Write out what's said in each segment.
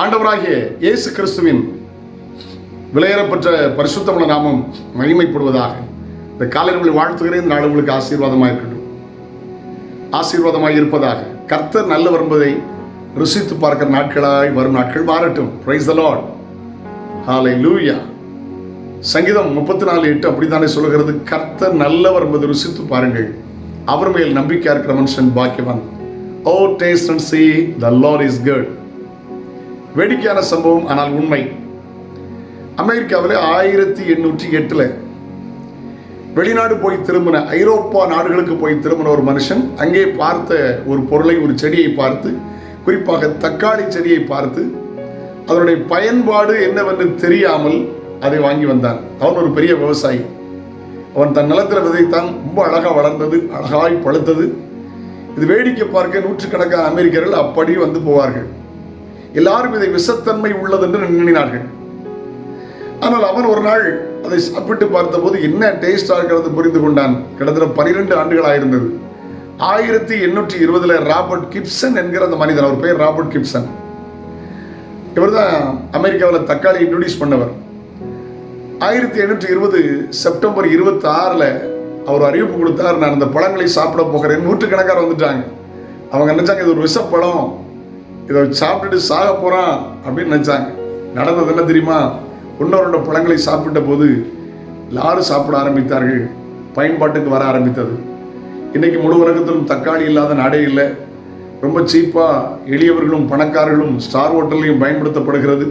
ஆண்டவராகிய இயேசு கிறிஸ்துவின் விலையேறப்பெற்ற பரிசுத்தமுள்ள நாமம் மகிமைப்படுவதாக. இந்த காலையில் வாழ்த்துகிறேன். இந்த நாள் உங்களுக்கு ஆசீர்வாதமாக இருக்கட்டும். ஆசீர்வாதமாக இருப்பதாக. கர்த்தர் நல்ல வரும்பதை ருசித்து பார்க்கிற நாட்களாய் வரும் நாட்கள் மாறட்டும். பிரைஸ் த லார்ட் ஹாலை லூயா சங்கீதம் முப்பத்தி நாலு எட்டு அப்படித்தானே சொல்லுகிறது? கர்த்தர் நல்லவர் வரும்பது ருசித்து பாருங்கள். அவர் மேல் நம்பிக்கையாக இருக்கிற மனுஷன் பாக்கியவான். O taste and see the Lord is good. வேடிக்கையான சம்பவம் ஆனால் உண்மை. அமெரிக்காவில் ஆயிரத்தி எண்ணூற்றி எட்டில் வெளிநாடு போய் திரும்பின ஐரோப்பா நாடுகளுக்கு போய் திரும்பின ஒரு மனுஷன் அங்கே பார்த்த ஒரு பொருளை ஒரு செடியை பார்த்து குறிப்பாக தக்காளி செடியை பார்த்து அதனுடைய பயன்பாடு என்னவென்று தெரியாமல் அதை வாங்கி வந்தான். அவன் ஒரு பெரிய விவசாயி. அவன் தன் நிலத்தில் விதைத்தான் ரொம்ப அழகாக வளர்ந்தது அழகாய் பழுத்தது. இது வேடிக்கை பார்க்க நூற்றுக்கணக்கான அமெரிக்கர்கள் அப்படி வந்து போவார்கள். எல்லாரும் இதை விஷத்தன்மை உள்ளது என்று எண்ணினார்கள் ஆனால் அவன் ஒரு நாள் அதை சாப்பிட்டு பார்த்தபோது என்ன டேஸ்டாக இருக்கிறது புரிந்து கொண்டான். கிட்டத்தட்ட பனிரெண்டு ஆண்டுகளாக இருந்தது. ஆயிரத்தி எண்ணூற்றி இருபதுல ராபர்ட் கிப்சன் என்கிற அந்த மனிதன் அவர் பேர் ராபர்ட் கிப்சன். இவர் தான் அமெரிக்காவில் தக்காளி இன்ட்ரடியூஸ் பண்ணவர். ஆயிரத்தி எண்ணூற்றி இருபது செப்டம்பர் இருபத்தி ஆறில் அவர் அறிவிப்பு கொடுத்தார் நான் அந்த பழங்களை சாப்பிட போகிறேன். நூற்றுக்கணக்காக வந்துட்டாங்க. அவங்க நினைச்சாங்க இது ஒரு விஷப்பழம். இதை சாப்பிட்டுட்டு சாக போகிறான் அப்படின்னு நினச்சாங்க. நடந்தது என்ன தெரியுமா? இன்னொரு பழங்களை சாப்பிட்ட போது எல்லாரும் சாப்பிட ஆரம்பித்தார்கள். பயன்பாட்டுக்கு வர ஆரம்பித்தது. இன்றைக்கி முழு உலகத்திலும் தக்காளி இல்லாத நாடே இல்லை. ரொம்ப சீப்பாக எளியவர்களும் பணக்காரர்களும் ஸ்டார் ஹோட்டல்லையும் பயன்படுத்தப்படுகிறது.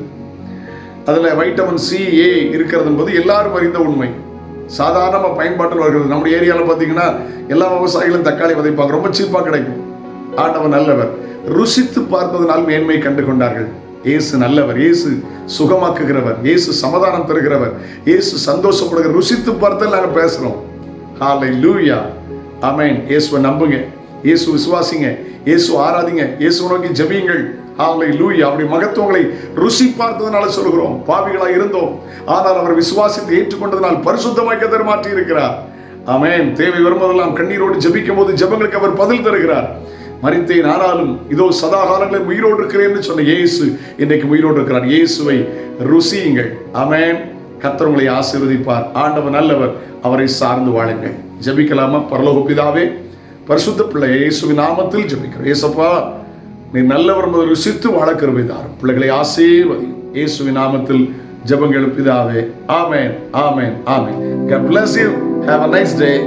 அதில் வைட்டமின் சி ஏ இருக்கிறது என்பது எல்லாரும் அறிந்த உண்மை. சாதாரணமாக பயன்பாட்டில் வருகிறது. நம்ம ஏரியாவில் பார்த்தீங்கன்னா எல்லா விவசாயிகளும் தக்காளி விதைப்பாங்க. ரொம்ப சீப்பாக கிடைக்கும். ஆண்டவர் நல்லவர். ருசித்து பார்த்ததனால் மேன்மை கண்டு கொண்டார்கள் இயேசு நல்லவர். இயேசு சுகமாக்குகிறவர். இயேசு சமாதானம் தருகிறவர். இயேசு சந்தோஷப்படுகிற ருசித்து பார்த்தல் நாங்கள் பேசுகிறோம் ஹாலை லூயா அமேன் இயேசுவை நம்புங்க. இயேசு விசுவாசிங்க. இயேசு ஆராதிங்க. இயேசு நோக்கி ஜபியுங்கள். ஹாலை லூயா அப்படி மகத்துவங்களை ருசி பார்த்ததுனால சொல்கிறோம் பாவிகளாக இருந்தோம். ஆனால் அவர் விசுவாசித்து ஏற்றுக்கொண்டதனால் பரிசுத்தமாக்க தருமாற்றி இருக்கிறார் அமேன் தேவை வரும்போதெல்லாம் கண்ணீரோடு ஜபிக்கும் போது ஜெபங்களுக்கு அவர் பதில் தருகிறார். மறித்தேன் ஆனாலும் இதோ சதா காலங்களில் உயிரோடு இருக்கிறேன் என்று சொன்ன இயேசு இன்றைக்கு உயிரோடு இருக்கிறார் இயேசுவை ருசியுங்கள். அமேன் கர்த்தர் உங்களை ஆசீர்வதிப்பார். ஆண்டவர் நல்லவர். அவரை சார்ந்து வாழுங்கள். ஜெபிக்கலாமா? பரலோக பிதாவே பரிசுத்த பிள்ளை இயேசுவின் நாமத்தில் ஜெபிக்கிறோம். ஏசப்பா நீ நல்லவர் என்பதை ருசித்து வாழ கருவிதார் பிள்ளைகளை ஆசீர்வதி. இயேசுவின் நாமத்தில் ஜபங்கள் பிதாவே. ஆமேன். ஆமேன். ஆமேன். God bless you. Have a nice day.